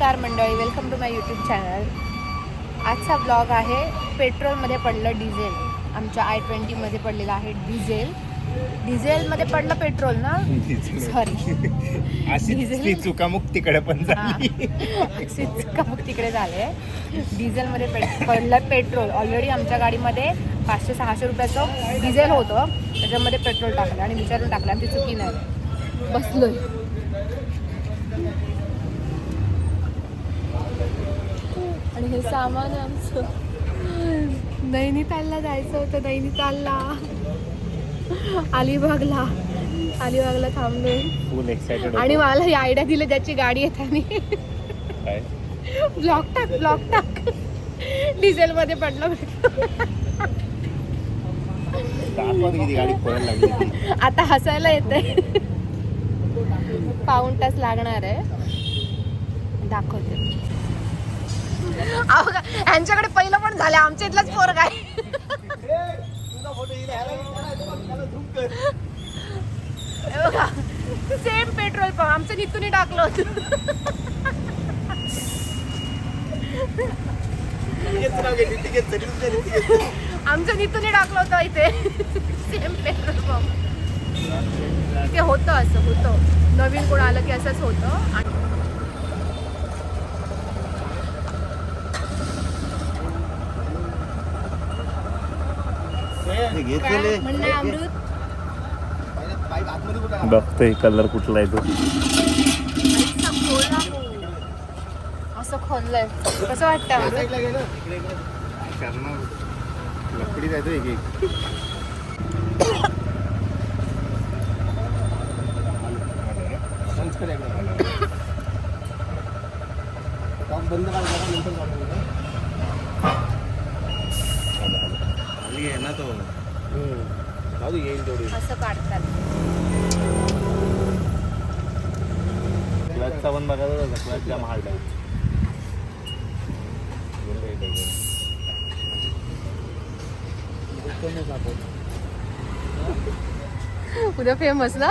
नमस्कार मंडळी welcome to my YouTube channel आजचा ब्लॉग आहे पेट्रोलमध्ये पडलं डिझेल आमच्या आय ट्वेंटीमध्ये पडलेलं आहे डिझेल डिझेलमध्ये पडलं पेट्रोल ना? सॉरी अशी डिझेल? ती चुकामुक तिकडे पण झाली. अशीच का मग तिकडे झाले. डिझेलमध्ये पडलं पेट्रोल. ऑलरेडी आमच्या गाडीमध्ये पाचशे सहाशे रुपयाचं डिझेल होतं. त्याच्यामध्ये पेट्रोल टाकलं आणि विचारून टाकलं आणि ती चुकी नाही. बसलोय. आणि हे सामान आमचं. नैनितालला जायचं होतं नैनितालला अलिबागला. अलिबागला थांबले. फुल एक्साइटेड आणि मला ही आयडिया दिली ज्याची गाडी येत ब्लॉक टाक ब्लॉक टाक. डिझेल मध्ये पडलं. आता हसायला येतंय. पाऊण तास लागणार आहे. दाखवते. अहो का, यांच्याकडे पहिलं पण झालं आमच्या इथलाच फोर काय. सेम पेट्रोल पंप आमचं नितून टाकलं होतं. आमचं नितून टाकलं होतं इथे. सेम पेट्रोल पंप इथे होतं असं होतं. नवीन कोण आलं की असंच होतं. आणि काय म्हणणं आहे, अमृत बघतोय कलर कुठला आहे तो. असं खोललंय. कसं वाटतं? लकडी जायचं एक. एक खाली आहे ना तो. जाऊ येईल तेवढी असं काढतात क्लचचा पण बघायचा होता क्लच जाम हार्ड आहे उद्या फेमस ना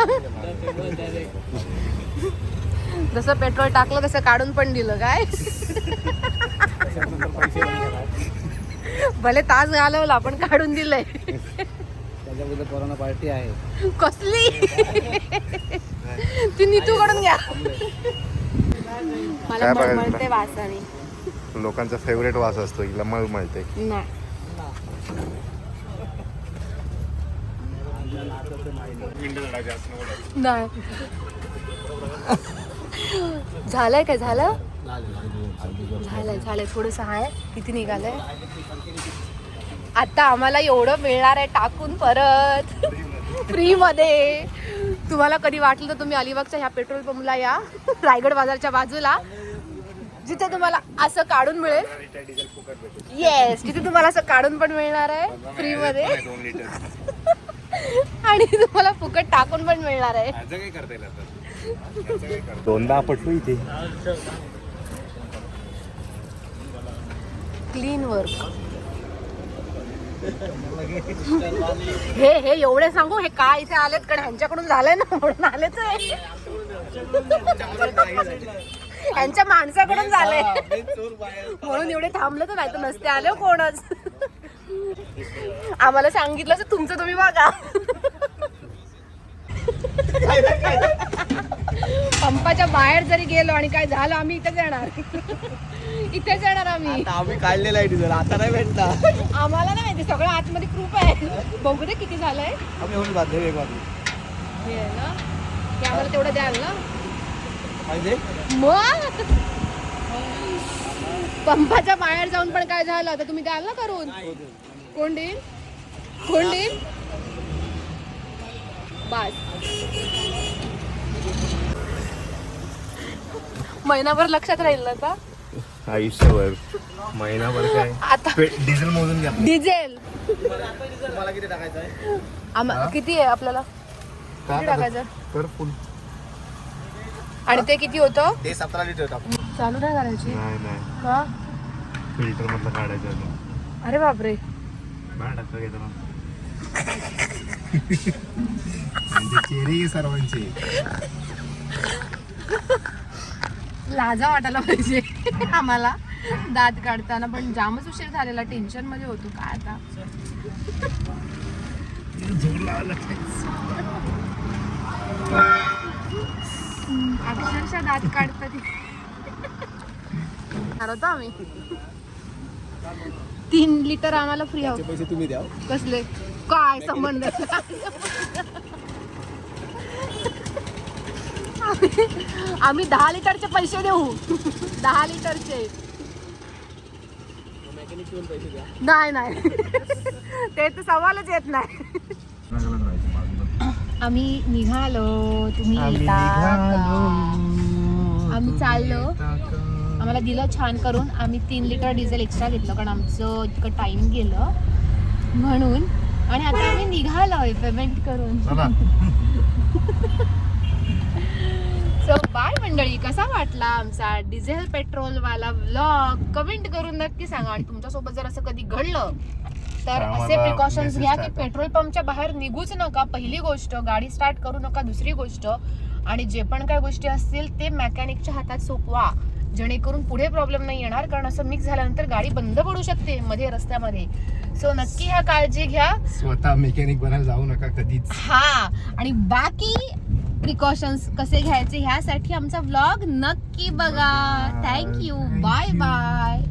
जसं पेट्रोल टाकलं तसं काढून पण दिलं काय भले तास घालवला पण काढून दिलंय. त्याच्याबद्दल कोरोना पार्टी आहे. कसली? ती नीतू कडून घ्या. मला काय बघायचं? मळमळते वासाने. लोकांचा फेवरेट वास असतो हिला मळ मळते. नाही. नाही. झालंय काय झालं? झालंय झालंय. थोडस आहे किती निघालंय? आता आम्हाला एवढं मिळणार आहे टाकून परत. फ्री मध्ये तुम्हाला कधी वाटलं तर तुम्ही अलिबागच्या ह्या पेट्रोल पंपला या. रायगड बाजारच्या बाजूला. जिथे तुम्हाला असं काढून मिळेल. येस जिथे तुम्हाला असं काढून पण मिळणार आहे. फ्री मध्ये दोन लिटर आणि तुम्हाला फुकट टाकून पण मिळणार आहे. दोनदा आपटलो इथे. Clean work. हे हे एवढे सांगू हे काय इथे आलेत? कारण ह्यांच्याकडून झालंय ना म्हणून आलेच यांच्या ह्यांच्या माणसाकडून झालंय. म्हणून एवढे थांबलं तर नाही तर नसते आले हो कोणच. आम्हाला सांगितलं तर तुमचं तुम्ही बघा. पंपाच्या बाहेर जरी गेलो आणि काय झालं आम्ही इथेच येणार. इथेच येणार आम्ही. आता आम्ही काढलेला आहे डिझेल आता नाही भेटता आम्हाला नाही माहिती सगळं आतमध्ये प्रूफ आहे. बघू दे किती झालंय. आम्ही होऊन बांधले एक बाजू हे आहे ना. ते आम्हाला तेवढं द्याल ना. पाहिजे? मग. पंपाच्या बाहेर जाऊन पण काय झालं? तर तुम्ही द्याल ना करून. कोण देईल? कोण देईल? बस. महिनाभर लक्षात राहील ना का आयुष्यभर. महिनाभर काय? आता डिझेल मोजून घ्या. डिझेल. तुम्हाला किती टाकायचं आहे? आम्हा किती आहे आपल्याला? किती टाकायचं? तर फुल आणि ते किती होतं? ते सतरा लिटर टाकू चालू नाही करायची. नाही नाही. का? फिल्टर मधलं काढायचं होतं. अरे बापरे. बाहेर टाकतं घेतो ना. चेहरे सर्वांचे. लाजा वाटायला पाहिजे. आम्हाला दात काढताना पण जामच उशीर झालेला टेन्शनमध्ये होतो काय आता? अक्षरशः दात काढतात. आम्ही. तीन लिटर आम्हाला फ्री हवं. पैसे तुम्ही द्या कसले? काय संबंध? आम्ही आम्ही दहा लिटरचे पैसे देऊ. दहा लिटरचे. नाही नाही. ते तर सवालच येत नाही. आम्ही निघालो तुम्ही? आम्ही चाललो. आम्हाला दिलं छान करून. आम्ही तीन लिटर डिझेल एक्स्ट्रा घेतलं कारण आमचं इतकं टाइम गेलं. म्हणून. आणि आता आम्ही निघालोय पेमेंट करून. कसा वाटला आमचा डिझेल पेट्रोल वाला व्लॉग कमेंट करून नक्की सांगा. आणि तुमच्यासोबत जर असं कधी घडलं तर असे प्रिकॉशन्स घ्या की. पेट्रोल पंपच्या बाहेर निघूच नका. पहिली गोष्ट गाडी स्टार्ट करू नका. दुसरी गोष्ट आणि जे पण काय गोष्टी असतील ते मेकॅनिकच्या हातात सोपवा. जेणेकरून पुढे प्रॉब्लेम नाही येणार. कारण असं मिक्स झाल्यानंतर गाडी बंद पडू शकते मध्ये रस्त्यामध्ये. सो नक्की ह्या काळजी घ्या. स्वतः मेकॅनिक बनायला जाऊ नका कधीच. हा. आणि बाकी प्रिकॉशन्स कसे घ्यायचे ह्यासाठी आमचा व्लॉग नक्की बघा. Thank you bye bye